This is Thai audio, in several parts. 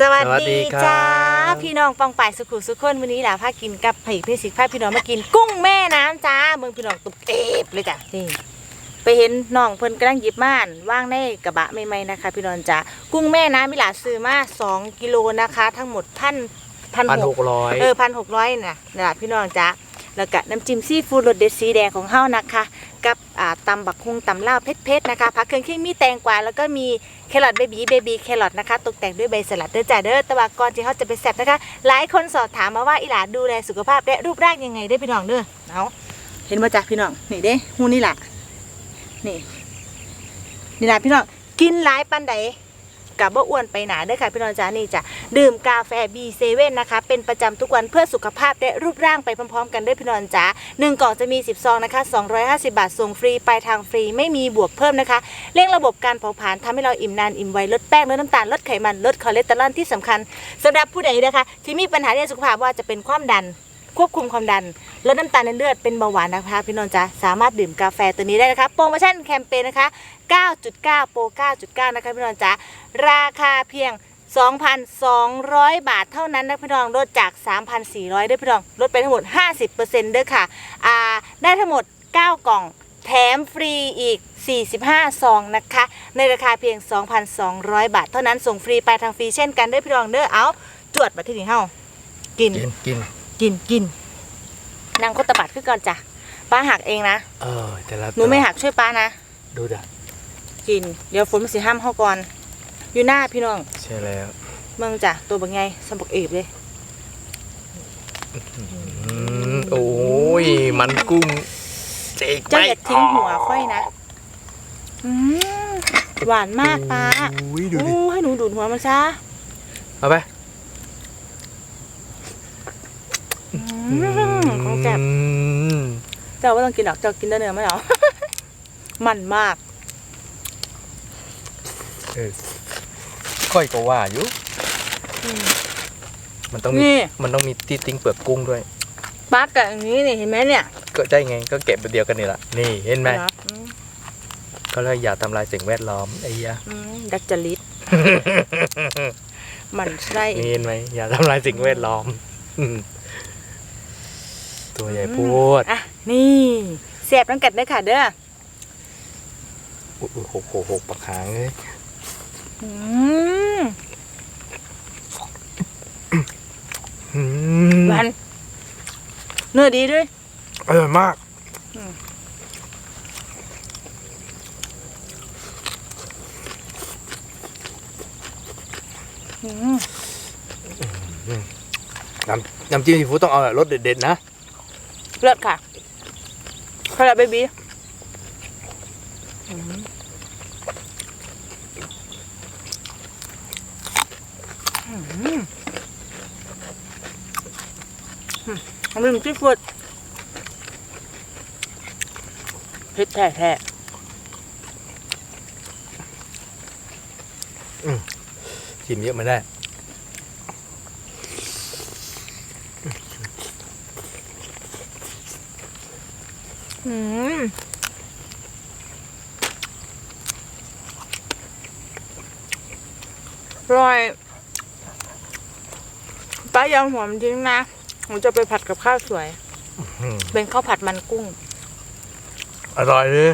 สวัสสวัสดีดีครับจ้าพี่น้องปองป่ายสุขุสุขคนวันนี้หล่ะพากินกับไผ่เพสิกพาพี่น้องมากินกุ้งแม่น้ำจ้าเมืองพี่น้องตุบเอฟเลยจ้ะนี่ไปเห็นน้องเพิ่นกำลังหยิบม่านว่างในกระบะใหม่ๆนะคะ พี่น้องจ้ากุ้งแม่น้ำมิหลาซื้อมา2กิโลนะคะ ทั้งหมดพันพันพันหหกกร้อยเออพันหกร้อยน่ะนะล่ะพี่น้องจ้าแล้วก็น้ำจิ้มซีฟู้ดรสเด็ดสีแดงของเฮานะคะ กับอ่า ตำบักฮุงตำลาวเพชรๆนะคะผักเครื่องเคียงมีแตงกวาแล้วก็มีแครอทเบบี้เบบี้แครอทนะคะตกแต่งด้วยใบสลัดเด้อจ้าเด้อตะวาก่อนที่เขาจะไปแซ่บนะคะ หลายคนสอบถามมาว่าอีหลาดูแลสุขภาพและรูปร่างยังไงได้พี่น้องเด้อเอาเห็นมาจากพี่น้องนี่เด้หูนี่แหละนี่นี่แหละพี่น้องกินหลายปันได กับบ่อ้วนไปหนาเด้อค่ะพี่น้องจ้านี่จ้ะดื่มกาแฟ B7 นะคะ เป็นประจำทุกวันเพื่อสุขภาพและรูปร่างไปพร้อมๆ กันด้อพี่น้องจ้าหนึ่งกล่องจะมี 10 ซองนะคะ 250 บาทส่งฟรีปลายทางฟรีไม่มีบวกเพิ่มนะคะเร่งระบบการเผาผลาญทำให้เราอิ่มนานอิ่มไวลดแป้งลดน้ำตาลลดไขมันลดคอเลสเตอรอลที่สำคัญสำหรับผู้ใดนะคะ ที่มีปัญหาเรื่องสุขภาพว่าจะเป็นความดัน ควบคุมความดันลดน้ำตาลในเลือดเป็นเบาหวานนะคะพี่นนท์จ๊ะสามารถดื่มกาแฟตัวนี้ได้นะคะโปรโมชั่นแคมเปญนะคะ 9.9 โปร 9.9 นะคะพี่นนท์จ๊ะราคาเพียง 2,200 บาทเท่านั้นนะพี่น้องลดจาก 3,400ด้วยพี่น้องลดไปทั้งหมด 50%ด้วยค่ะอ่าได้ทั้งหมด 9 กล่องแถมฟรีอีก 45 ซองนะคะ ในราคาเพียง 2,200 บาท เท่านั้นส่งฟรีไปทางฟรีเช่นกันเด้อพี่น้องเด้อเอา จวดมาที่นี่เฮากินกินกิน กินกินนางโคตรบัดขึ้นก่อนจ้ะป้าหักเองนะเออแต่ละหนูไม่หักช่วยป้านะดูดักิน เดี๋ยวฝนมันสิห้ามเข้าก่อน อยู่หน้าพี่น้องใช่แล้วเมืองจ้ะตัวบักไงสมบักเอบเลยอืมโอ้ยมันกุ้งเจ๊กเจ้าอย่าทิ้งหัวค่อยนะอืมหวานมากป้าอุ้ยดูดิอู้ให้หนูดูดหัวมันซะเอาไป อืม ของแซ่บอืมเจ้าว่าต้องกินหรอกเจ้ากินได้เนื้อไหมเหรอ มันมาก เออค่อยก็ว่าอยู่ อืมมันต้องมีนี่มันต้องมีที่ติ้งเปลือกกุ้งด้วยป้ากับอย่างนี้นี่เห็นไหมเนี่ยก็ใช่ไง ก็เก็บแบบเดียวกันนี่แหละ นี่เห็นไหม เหรออืมก็เลยอย่าทำลายสิ่งแวดล้อมไอ้ยะ อืมดักจริต มันไส้นี่เห็นไหมอย่าทำลายสิ่งแวดล้อมอืม ตัวใหญ่พูดอะนี่เสียบตั้งกัดเด้อค่ะเด้อโอ้โหหกหกหกปากหางเลยอืมอืมหวานเนื้อดีด้วย อร่อยมากอืม อืมน้ำน้ำจิ้มซีฟู้ดต้องเอาแบบรสเด็ดๆนะ เลิศค่ะคาราเบบี้อืมอืมอืมอันนี้นซีฟู้ดเผ็ดแท้แท้ชิมเยอะไม่ได้ อืมอร่อยป้ายังหัวมันทิ้งนะผมจะไปผัดกับข้าวสวยอืมเป็นข้าวผัดมันกุ้ง อร่อยเลย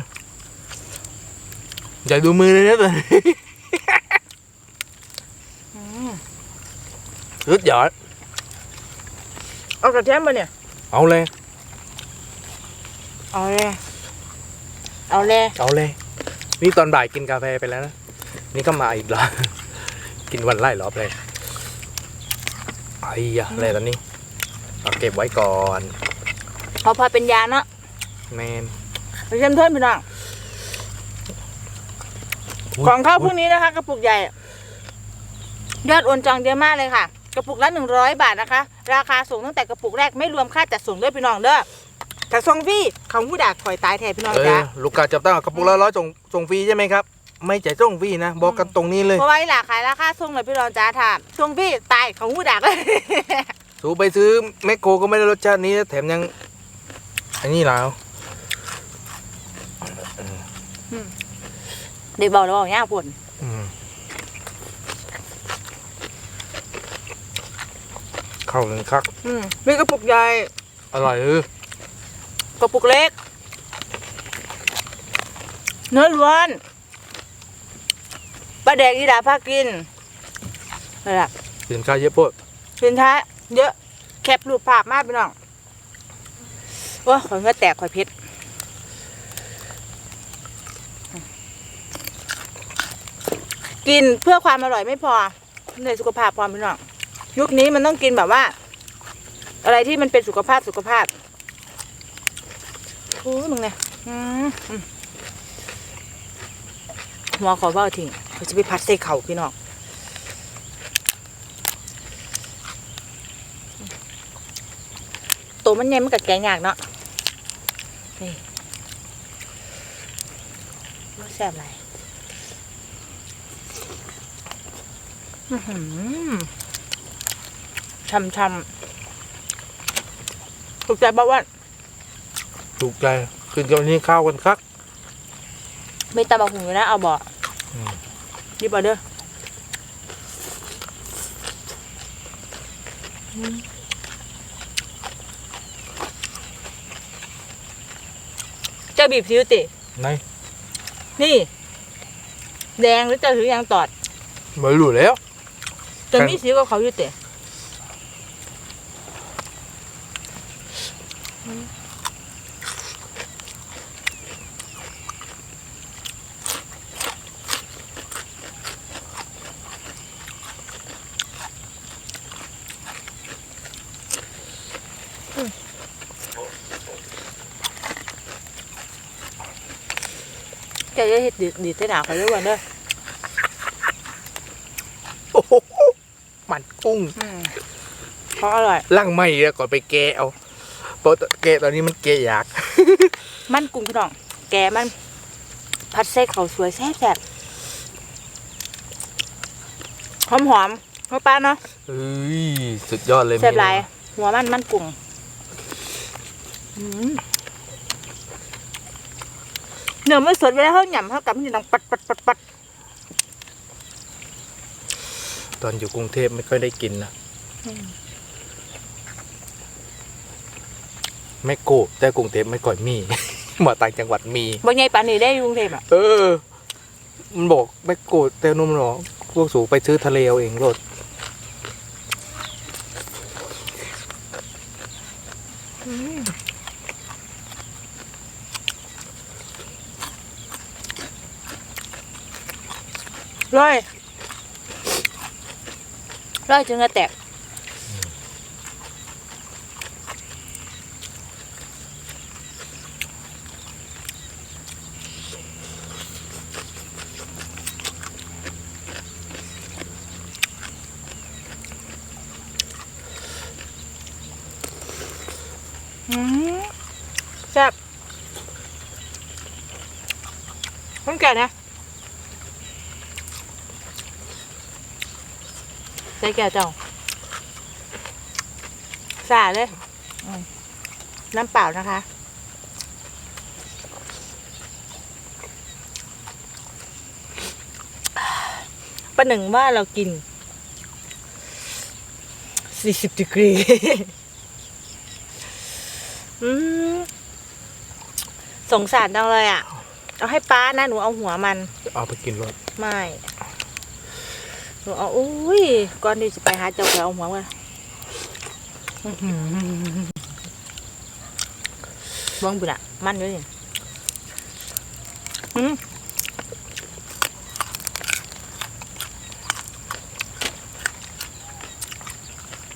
อย่าดูมือเลยนะตอนนี้อืมรุดยอด เอากระเทียมมาเนี่ย เอาเลย เอาเลย เอาเลย เอาเลย นี่ตอนบ่ายกินกาแฟไปแล้วนะ นี่ก็มาอีกแล้ว กินวันไล่รอบเลยไอ้ยะอะไรตอนนี้เอาเก็บไว้ก่อนพอพอเป็นยาเนาะแมนไปเชิญเพื่อนพี่น้องของข้าวพวกนี้นะคะ กระปุกใหญ่ ยอดโอนจองเยอะมากเลยค่ะ กระปุกละหนึ่งร้อยบาทนะคะ ราคาส่งตั้งแต่กระปุกแรกไม่รวมค่าจัดส่งด้วยพี่น้องเด้อ แต่ส่งฟรีเขาหูดากคอยตายแทนพี่น้องเออจ้าลูกกาจับตั้งกระปุกละร้อยส่งส่งฟรีใช่ไหมครับ ไม่จ่ายส่งฟรีนะ บอกกันตรงนี้เลย เพราะว่าหลาขายราคาส่งเลยพี่น้องจ้าค่ะส่งฟรีตายเขาหูดากเลย สูไปซื้อแมคโครก็ไม่ได้รสชาตินี้แถมยังอันนี้แล้วเดี๋ยวบอกแล้วบอกย่าปวดอืมเข้ากันคักอืมมีกระปุกใหญ่อร่อยเออ กระปุกเล็ก เนื้อล้วนปลาแดกอีดาพากินนั่นแหละสินค้าเยอะโพดสินค้าเยอะ แคปรูปภาพมากพี่น้องโอ้ยขอยเงือแตกขอยเพชรกินเพื่อความอร่อยไม่พอในสุขภาพพร้อมพี่น้องยุคนี้มันต้องกินแบบว่า อะไรที่มันเป็นสุขภาพสุขภาพ โอ้ยมึงเนี่ยอืมอืมหัวขอเบ้าทิ้งเขาจะไปพัดใส่เข่าพี่น้องตัวมันใหญ่มันกัดแกงยากเนาะนี่ว่าแซ่บไรอื้อหือช่ำช่ำถูกใจบ้าว่า ถูกใจคืนกับนี้ข้าวกันคัก ไม่ตำบักหุงอยู่นะเอาบ่อืม รีบเอาเด้ออืมเจะบีบซิวติ ไหนนี่ แดงหรือจะถือยางตอด ไม่รู้แล้วจะครับมีสิวกับเขาอยู่เตะเจะจะเห็ดดีดีเส้นหนาเขาด้วยวันเด้อโอ้โหมันกุ้งอืมเพราะอร่อย ล่างไม่แล้วก่อนไปแกะเอาเพราะแกะตอนนี้มันแกะยาก มันกุ้งพี่น้อง แกมัน ผัดเส้เขาวสวยแซ่บแซ่บหอมหอมๆหัวปลาเนาะเอ้ยสุดยอดเลยแซ่บหลายเมนูหัวมันมันกุ้งอืม เนื้อมันสดเวลาเขาหยำเขากับมันจะดังปัดปัดปัดปัดตอนอยู่กรุงเทพไม่ค่อยได้กินนะแม่โกะแต่กรุงเทพไม่ก่อยมีมาต่างจังหวัดมีบางไงปานนี้ได้อยุงเทพอะเออ มันบอกแม่โกะแต่นุ่มหรอกพวกสูไปซื้อทะเลเอาเองรถ ร้อยร้อยจนกระแตกอืมแซ่บต้องแก่นะ ส่แก่เจ้าสาดเลยอืมน้ำเปล่านะคะ ประหนึ่งว่าเรากิน 40ดีกรีอืมสงสารจังเลยอะ เอาให้ป้านะ หนูเอาหัวมัน เอาไปกินรถไม่ หนูเอาอุ้ยก่อนที่จะไปหาเจ้าไปเอาหัวมันอื้อหือมองบุญอะมันด้วยนี่อืม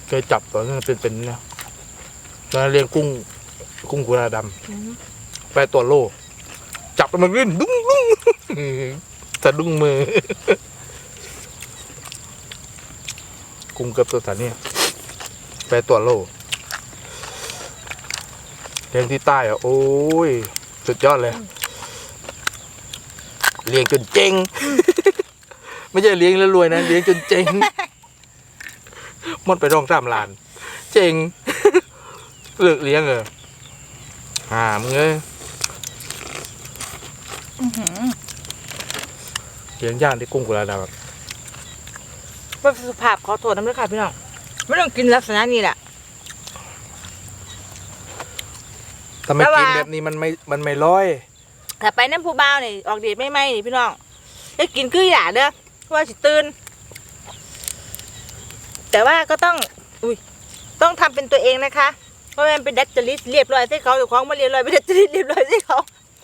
เคยจับตอนนั้นเป็นเป็นๆนะตอนนั้นเลี้ยงกุ้ง กุ้งกุลาดอืมำแปลตัวโล จับแล้วมันวิ่นดุ้งดุ้งสะดุ้งมือ กุ้งเกับตัวสาเนี่ยแปลตัวโลเลี้ยงที่ใต้อะโอ้ย สุดยอดเลย เลี้ยงจนเจ๊งไม่ใช่เลี้ยงแล้วรวยนะ เลี้ยงจนเจ๊งหมดไปร่องสามล้าน เจ๊งเลิกเลี้ยงเออหามงเอ้ยอื้อหือเลี้ยงย่างที่กุ้งกุลาดำเพื่อสุขภาพขอโทษน้ำด้วยค่ะพี่น้องไม่ต้องกินลักษณะนี้แหละ ถ้าไม่แล้วกินว่าแบบนี้มันไม่ มันไม่ร้อย ถ้าไปน้ำผู้บ่าวนี่ออกเดทไม่ไหมนี่พี่น้องจะกินคืออย่าเด้อเพราะว่าสิตื่นแต่ว่าก็ต้อง อุ้ย ต้องทำเป็นตัวเองนะคะ เพราะมันเป็นดัตจริตเรียบร้อยใส่เขาอยู่ของมาเรียบร้อยเป็นดัตจริตเรียบร้อยใส่เขา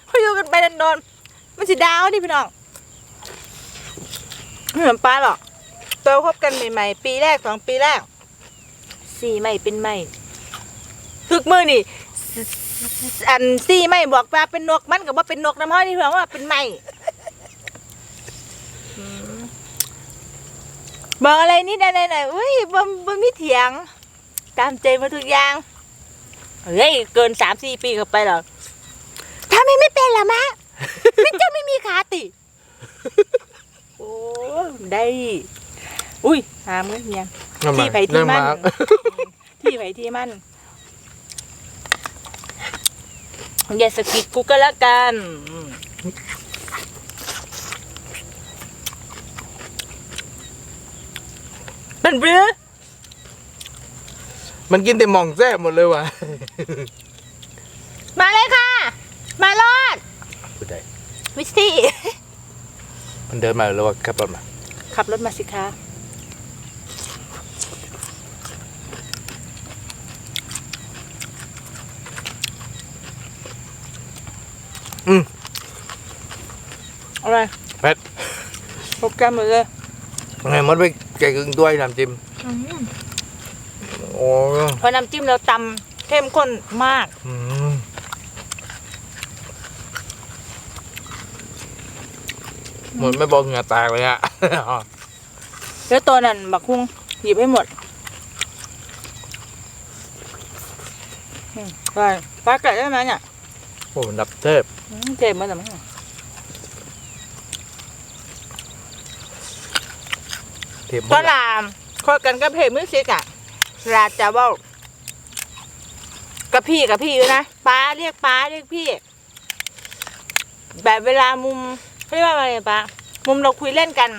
เขาอยู่กันไปนานๆมันสิดาวนี่พี่น้องไม่เหมือนป้าหรอก ตัวคบกันใหม่ๆ ปีแรกสองปีแรก สี่ไม่เป็นไม่ทุกมือนี่อันซี่ไม่บอกว่าเป็นนกมันกับว่าเป็นนกน้ำห้อยนี่เพียงว่าเป็นไม่อืมบอกอะไรนิดอะไรหน่อยอุ้ยบ่บ่มีเถียง ตามใจมาทุกอย่างเฮ้ยเกินสามสี่ปีก็ไปหรอกทำไมไม่เป็นล่ะมะไม่เจ้าไม่มีขาติ โอ้ได้ อุ้ยหามเงี้ยเนี่ยที่ไผที่มันที่ไผที่มันอย่าสะกิดกูก็แล้วกันอืมเป็นเบื่อมันกินแต่หมองแซ่บหมดเลยว่ะ มาเลยค่ะ มารอดพูดได้วิสตี้มันเดินมาแล้วว่าขับรถมา ขับรถมาสิคะ อืม อะไร เผ็ด โปรแกรมเลยไงมันไปแกะกึ่งด้วยน้ำจิ้มอืมโอ้พอน้ำจิ้มเราตำเข้มข้นมาก อืมเหมือนไม่บอกเหงื่อแตกเลยอะ แล้วตัวนั้นบักคุงหยิบให้หมดอืมไปปลาไก่ได้ไหมเนี่ยโอ้มันดับเทพอืมเจ็บมาแต่ไม่ เทพก็ลามคอยกันกับเพจมือซิกอะลาจะว่ากับพี่กับพี่อยู่นะป้าเรียกป้าเรียกพี่ แบบเวลามุมเขาเรียกว่าอะไรป้ามุมเราคุยเล่นกัน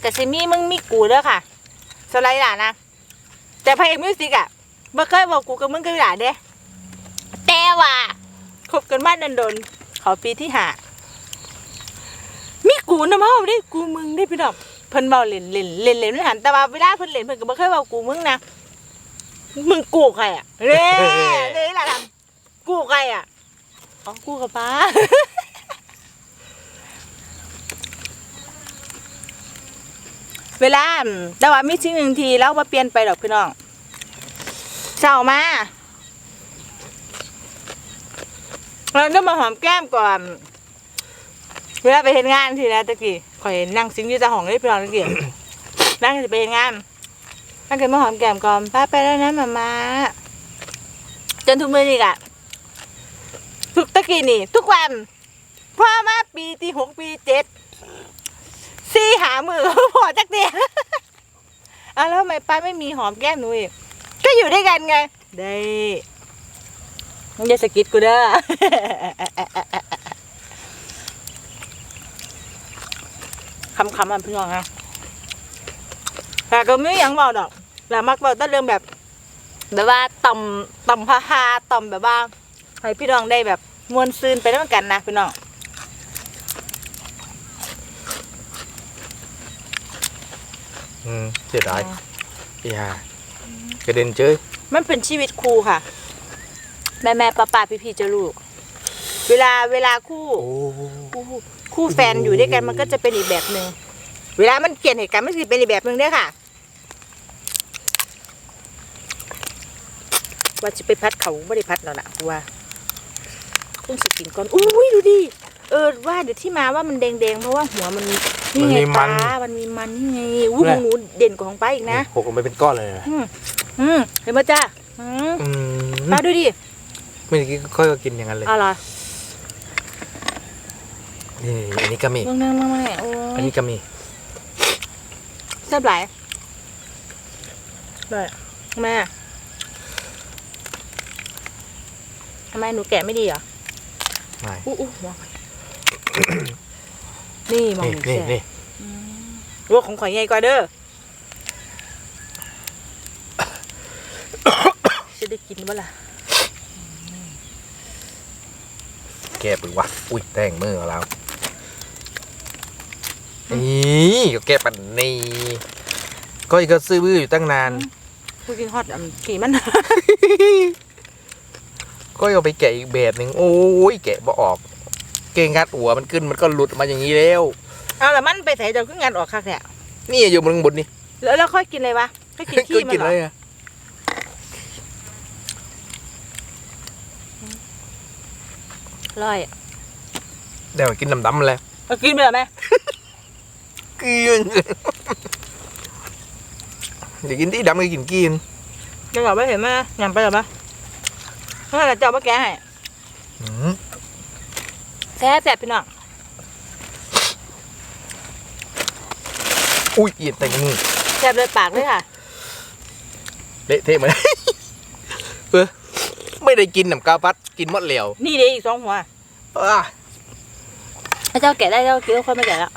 แต่ซิมี่มึงมีกูเด้อค่ะ สไลด์หล่ะนะแต่พระเอกมิวสิกอะบ่เคยบอกกูกับมึงก็ด่าเด้แต่ว่าคบกันมาดันดนๆขาปีที่หามีกูนะมาดิกูมึงได้พี่ดอก พิ่นเบาเล่นเล่นเล่นเล่นไม่หันแต่ว่าเวลาเพิ่นเล่นเพิ่นก็บ่เคยบอกกูมึงนะมึงกูใครอะเร่เร่ล่ะทำกูใครอะอ๋อกูกับป้าเวลาแต่ว่ามีสิ่งหนึ่งทีแล้วมาเปลี่ยนไปดอกพี่น้องเช้ามาเราต้องมาหอมแก้มก่อน เวลาไปเห็นงานทีนะตะกี้ ขอยนั่งซิงอยู่แต่ห้องเลยพี่น้องตะกี้นั่งจะไปเห็นงานนั่งกันมาหอมแก้มก่อนป้าไปแล้วนะมามาจนทุกมื้อนี่กะทุกตะกี้นี่ ทุกวันพ่อมาปีที่หกปีเจ็ดซี่หามือพอจักเดียวอะแล้วทำไมป้าไม่มีหอมแก้มหนูอีกก็อยู่ด้วยกันไง ได้มึงอย่าสะกิดกูเด้อ คำคำๆอะพี่น้องนะแต่ก็ไม่อหยังบอกดอกแต่มักบอกแต่เรื่องแบบ แบบว่าต่อมต่อมพาฮาต่อมแบบว่าให้พี่น้องได้แบบมวนซืนไปด้วยกันนะพี่น้องอืมเสียดายอีห่ากระเด็นเจ้ยมันเป็นชีวิตครูค่ะ แม่แม่ป้าป้าพี่พี่ๆเจะลูก เวลาเวลาคู่โอ้ คู่คู่แฟนอยู่ด้วยกันมันก็จะเป็นอีกแบบหนึ่งเวลามันเปลี่ยนเหตุการณ์มันจะเป็นอีกแบบหนึ่งเด้วยค่ะว่าจะไปพัดเขาไม่ได้พัดแล้วล่ะกูว่าต้องสกินก่อนอุ้ยดูดิเออว่าเดี๋ยวที่มาว่ามันแดงๆเพราะว่าหัวมันนี่ไงตามันมีมันนี่ไงอู้ของหนูเด่นกว่าของป้าอีกนะหกออกมาเป็นก้อนเลยนะอืมอืมเห็นไหมจ้าอืมอืมป้าดูดิ เมื่อกี้ค่อยก็กินอย่างนั้นเลย อะไร นี่อันนี้ก็มีเรื่องๆมาโอ้อันยนี้ก็มี แซ่บหลายได้ทำไมอะทำไมหนูแกะไม่ดีเหรอไม่ อู้อู้มองนี่มองนี่หนูนี่แซ่นี่รู้ของข่อยใหญ่กว่าเด้อได้กินบ่ล่ะแก้ปืนวะอุ้ยแต่งมือของเรา นี่ก็แก้ปันนี่ก็อีกก็ซื้อบื้ออยู่ตั้งนาน กูกินฮอตอันขี่มัน ก็เอาไปแกะอีกแบบหนึ่งโอ้ยแกะบ่ออก เก่งงัดหัวมันขึ้นมันก็หลุดมาอย่างนี้แล้ว เอาละมันไปใส่เดี๋ยวขึ้นงานออกคักแท้นี่อยู่บนบนนี่แล้วแล้วค่อยกินอะไรวะค่อยกินก็ขี้มันกินเหรเลอยอะอร่อยเดี๋ยวกินดำๆแล้วเอากินไปเหรอแม่ กินเดี๋ยวกินที่ดำก็กินกินเดี๋ยวก่อนไปเห็นไหมยำไปเหรอปะถ้าเราจะเอามาแกะให้อืมแซ่บแซ่บพี่น้องอุ้ยเอียนแต่งนี่แซ่บเลยปากเลยค่ะ เละเทะเหมือนเออไม่ได้กินน้ำกาพัดกินหมดแล้วนี่เด้อีกสองหัวอะถ้าเจ้าแกะได้เจ้าเกี้ยวค่อยไม่แกะแล้ว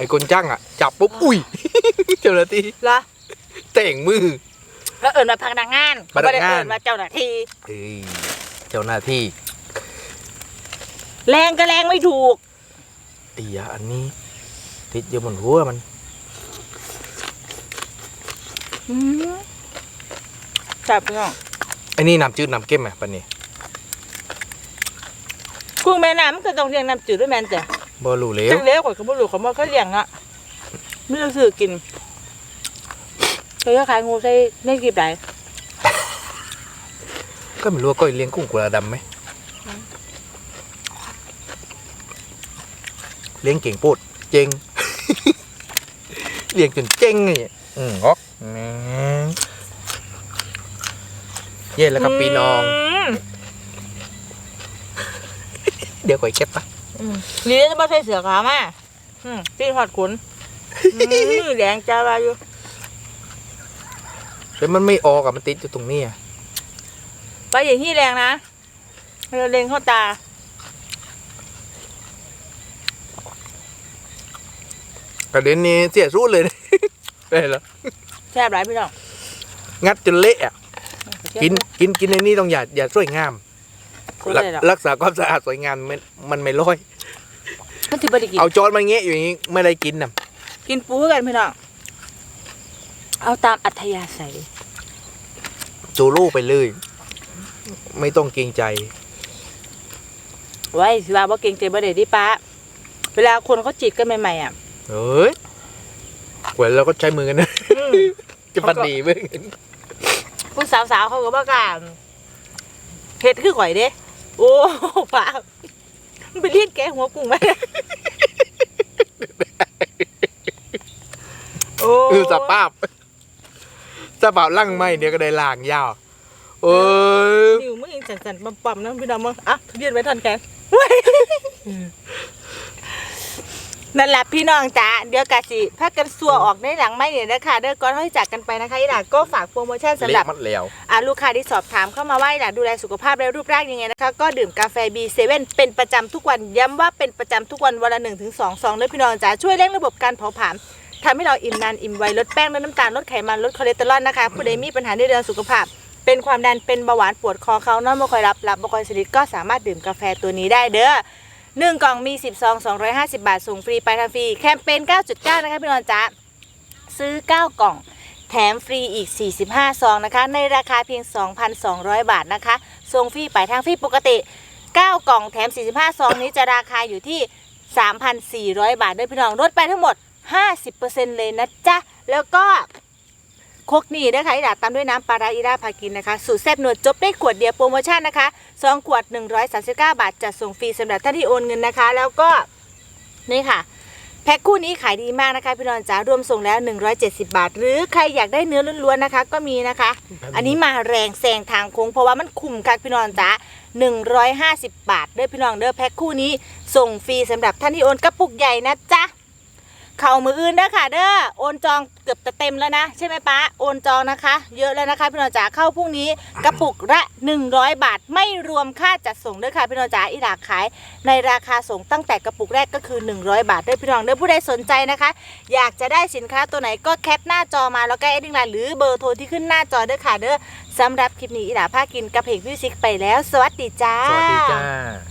ไอ้คนจ้างอะ จับปุ๊บ อุ้ย เจ้าหน้าที่เหรอแต่งมือ แล้วเอิญมาพนักงานพนักงาน ไม่ได้เอิญมาเจ้าหน้าที่ เอ้ยเจ้าหน้าที่แรงก็แรงไม่ถูกไอ้ยาอันนี้ ติดอยู่บนหัวมัน อืมแซ่บพี่น้องไอ้นี่น้ำจืดน้ำเค็มไหมปันนี้ กุ้งแม่น้ำมันก็ต้องเลี้ยงน้ำจืดด้วยแมนจ้ะ บ่รู้แล้วจังเลี้ยวกว่าเขาบ่รู้เขาบ่เขาเลี้ยงอะไม่ต้องซื้อกินเคยขายงูใส่ในกีบไหนก็ไม่รู้ว่าก้อยเลี้ยงกุ้งกุลาดำไหมเลี้ยงเก่งโปดเจงเลี้ยงจนเจงไงอืมงอกแหม่เย่แล้วก็ปีน้องมเดี๋ยวก่อยเก็บปะอืม นี่จะมาใส่เสือขาวมาอืมพี่หอดขนอืมแดงจ้าว่าอยู่แต่มันไม่ออกอะมันติดอยู่ตรงนี้อะไปอย่างที่แรงนะเราเล็งเข้าตากระเด็นนี้เสียสู้เลยได้แล้วแซ่บหลายพี่น้องงัดจนเละอะกินกินกินในนี้ต้องอย่าอย่าสวยงามคนรั กเลยหรอกรักษาความสะอาดสวยงามมันมันไม่ร้อย มันถือบ่ได้กิน เอาจอนมาเงี้ยอยู่อย่างงี้ไม่ได้กินน่ะกินปูกันพี่น้องเอาตามอัธยาศัยจูรูไปเลย ไม่ต้องเกรงใจ ไว้สิว่าบ่เก่งใจบ่ได้ดิป้าเวลาคนเขาจีบกันใหม่ๆอะ เฮ้ยกว่าเราก็ใช้มือกันนะอืมจะปัดดีเว้ยผู้สาวๆเขาก็บ่กล้าเฮ็ดคือข่อยเด้ โอ้ป้ามันไปเรียกแกหัวกุ้งไหมโอ้คือสภาพสภาพร่างไหมเดี๋ยวก็ได้ล่างยาวเอ้ยนิ้วมือยังสั่นๆปั๊มๆนะพี่น้องมึงอะทะเบียนไว้ทันแก นนั่นแหละพี่น้องจ๋าเดี๋ยวกะสิพักกันสัวออกในหลังไม่เนี่ยนะคะเด้อก่อนที่จากกันไปนะคะอีหล่ะก็ฝากโปรโมชั่นสำหรับเละมัดแล้วอ่าลูกค้าที่สอบถามเข้ามาว่าอยากดูแลสุขภาพและรูปร่างยังไงนะคะ ก็ดื่มกาแฟ B7 เป็นประจำทุกวันย้ำว่าเป็นประจำทุกวันวันละ1นถึงสองซองเลยพี่น้องจ๋าช่วยเร่งระบบการเผาผลาญทำให้เราอิ่มนานอิ่มไวลดแป้งลดน้ำตาลลดไขมันลดคอเลสเตอรอลนะคะผู้ใดมีปัญหาในเรื่องสุขภาพ เป็นความดันเป็นเบาหวานปวดคอเขานอนไม่ค่อยรับหลับไม่ค่อยสนิทก็สามารถดื่มกาแฟตัวนี้ได้เด้อ หนึ่งกล่องมี 10ซอง250 บาท ส่งฟรีไปทางฟรี แคมเปญ 9.9 นะคะพี่น้องจ๋าซื้อ 9 กล่อง แถมฟรีอีก 45 ซองนะคะ ในราคาเพียง 2,200 บาทนะคะ ส่งฟรีไปทางฟรีปกติ 9 กล่องแถม 45 ซองนี้จะราคาอยู่ที่ 3,400 บาทด้วยพี่น้องลดไปทั้งหมด 50%เลยนะจ๊ะ แล้วก็ ครกนี่นะคะอีดาตามด้วยน้ำปลาร้าอีราพากินนะคะ สูตรแซ่บนวดจบได้ขวดเดียวโปรโมชั่นนะคะ2ขวด 139 บาทจะส่งฟรีสำหรับท่านที่โอนเงินนะคะ แล้วก็นี่ค่ะ แพ็คคู่นี้ขายดีมากนะคะพี่นอนจ๋ารวมส่งแล้ว 170 บาท หรือใครอยากได้เนื้อล้วนๆนะคะ ก็มีนะคะ อันนี้มาแรงแซงทางโค้งเพราะว่ามันคุ้มค่ะพี่นอนจ๋า150 บาทเด้อพี่น้องเด้อแพ็คคู่นี้ส่งฟรีสำหรับท่านที่โอนกระปุกใหญ่นะจ๊ะ เข่ามืออื่นเด้อค่ะ เด้อโอนจองเกือบจะเต็มแล้วนะ ใช่ไหมป้าโอนจองนะคะ เยอะแล้วนะคะพี่น้องจ๋าเข้าพรุ่งนี้กระปุกละ 100 บาทไม่รวมค่าจัดส่งด้อค่ะพี่น้องจ๋าอีหลากขาย ในราคาส่งตั้งแต่กระปุกแรกก็คือ 100 บาทเด้อพี่น้องเด้อผู้ใดสนใจนะคะ อยากจะได้สินค้าตัวไหนก็แคปหน้าจอมาแล้วก็แอดดิ้งไลน์หรือเบอร์โทรที่ขึ้นหน้าจอด้อค่ะเด้อสำหรับคลิปนี้อีหลาภากินกับเพจมิวสิกไปแล้ว สวัสดีจ้า สวัสดีจ้า